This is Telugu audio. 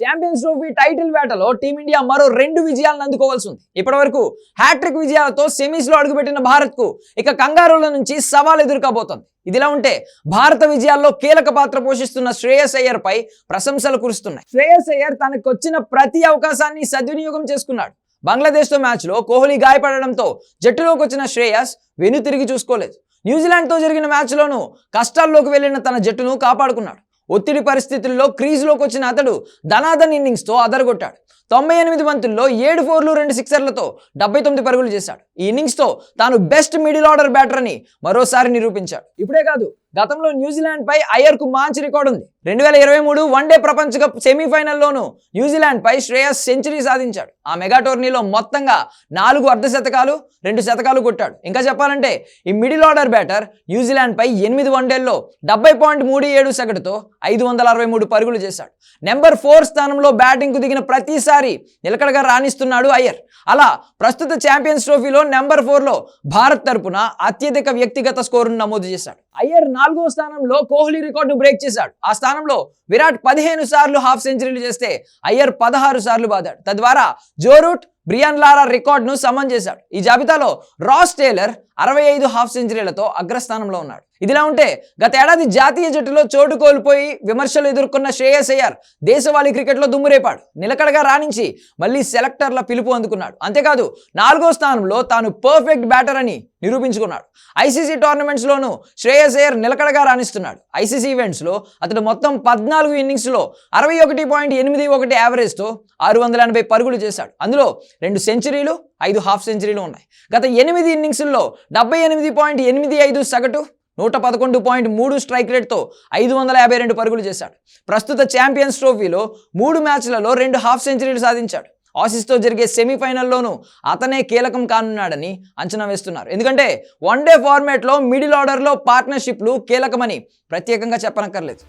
ఛాంపియన్స్ ట్రోఫీ టైటిల్ వేటలో టీమిండియా మరో రెండు విజయాలను అందుకోవాల్సి ఉంది ఇప్పటివరకు హ్యాట్రిక్ విజయాలతో సెమీస్లో అడుగుపెట్టిన భారత్కు ఇక కంగారుల నుంచి సవాల్ ఎదుర్కోబోతోంది. ఇదిలా ఉంటే భారత విజయాల్లో కీలక పాత్ర పోషిస్తున్న శ్రేయస్ అయ్యర్ పై ప్రశంసలు కురుస్తున్నాయి. శ్రేయస్ అయ్యర్ తనకు వచ్చిన ప్రతి అవకాశాన్ని సద్వినియోగం చేసుకున్నాడు. బంగ్లాదేశ్తో మ్యాచ్లో కోహ్లీ గాయపడడంతో జట్టులోకి వచ్చిన శ్రేయస్ వెను తిరిగి చూసుకోలేదు. న్యూజిలాండ్తో జరిగిన మ్యాచ్లోనూ కష్టాల్లోకి వెళ్ళిన తన జట్టును కాపాడుకున్నాడు. ఒత్తిడి పరిస్థితుల్లో క్రీజ్లోకి వచ్చిన అతడు ధనాధన్ ఇన్నింగ్స్తో అదరగొట్టాడు. తొంభై ఎనిమిది బంతుల్లో ఏడు ఫోర్లు రెండు సిక్సర్లతో డెబ్బై తొమ్మిది పరుగులు చేశాడు. ఈ ఇన్నింగ్స్తో తాను బెస్ట్ మిడిల్ ఆర్డర్ బ్యాటర్ అని మరోసారి నిరూపించాడు. ఇప్పుడే కాదు గతంలో న్యూజిలాండ్ పై అయ్యర్కు మంచి రికార్డు ఉంది. రెండు వేల ఇరవై మూడు వన్డే ప్రపంచ కప్ సెమీఫైనల్లోనూ న్యూజిలాండ్ పై శ్రేయస్ సెంచరీ సాధించాడు. ఆ మెగా టోర్నీలో మొత్తంగా నాలుగు అర్ధ శతకాలు రెండు శతకాలు కొట్టాడు. ఇంకా చెప్పాలంటే ఈ middle order batter New Zealand పై ఎనిమిది వన్డేల్లో డెబ్బై పాయింట్ మూడు ఏడు సగటుతో ఐదు వందల అరవై మూడు పరుగులు చేశాడు. నెంబర్ ఫోర్ స్థానంలో బ్యాటింగ్కు దిగిన ప్రతిసారి నిలకడగా రాణిస్తున్నాడు అయ్యర్. అలా ప్రస్తుత ఛాంపియన్స్ ట్రోఫీలో నెంబర్ ఫోర్లో భారత్ తరపున అత్యధిక వ్యక్తిగత స్కోరును నమోదు చేశాడు. అయ్యర్ నాలుగో స్థానంలో కోహ్లీ రికార్డును బ్రేక్ చేశాడు. ఆ స్థానంలో విరాట్ పదిహేను సార్లు హాఫ్ సెంచరీలు చేస్తే అయ్యర్ పదహారు సార్లు బాదాడు. తద్వారా జోరూట్ బ్రియాన్ లారా రికార్డును సమన్ చేశాడు. ఈ జాబితాలో రాస్ టేలర్ అరవై ఐదు హాఫ్ సెంచరీలతో అగ్రస్థానంలో ఉన్నాడు. ఇదిలా ఉంటే గత ఏడాది జాతీయ జట్టులో చోటు కోల్పోయి విమర్శలు ఎదుర్కొన్న శ్రేయస్ అయ్యార్ దేశవాళీ క్రికెట్లో దుమ్మురేపాడు నిలకడగా రాణించి మళ్ళీ సెలెక్టర్ల పిలుపు అందుకున్నాడు. అంతేకాదు నాలుగో స్థానంలో తాను పర్ఫెక్ట్ బ్యాటర్ అని నిరూపించుకున్నాడు. ఐసీసీ టోర్నమెంట్స్లోనూ శ్రేయస్ అయ్యర్ నిలకడగా రాణిస్తున్నాడు. ఐసీసీ ఈవెంట్స్లో అతడు మొత్తం పద్నాలుగు ఇన్నింగ్స్లో అరవై ఒకటి పాయింట్ ఎనిమిది ఒకటి యావరేజ్తో ఆరు వందల ఎనభై పరుగులు చేశాడు. అందులో రెండు సెంచరీలు ఐదు హాఫ్ సెంచరీలు ఉన్నాయి. గత ఎనిమిది ఇన్నింగ్స్లో డెబ్బై ఎనిమిది పాయింట్ ఎనిమిది ఐదు సగటు నూట పదకొండు పాయింట్ మూడు స్ట్రైక్ రేట్తో ఐదు వందల యాభై రెండు పరుగులు చేశాడు. ప్రస్తుత ఛాంపియన్స్ ట్రోఫీలో మూడు మ్యాచ్లలో రెండు హాఫ్ సెంచరీలు సాధించాడు. ఆసీస్తో జరిగే సెమీఫైనల్లోనూ అతనే కీలకం కానున్నాడని అంచనా వేస్తున్నారు. ఎందుకంటే వన్ డే ఫార్మాట్లో మిడిల్ ఆర్డర్లో పార్ట్నర్షిప్లు కీలకమని ప్రత్యేకంగా చెప్పనక్కర్లేదు.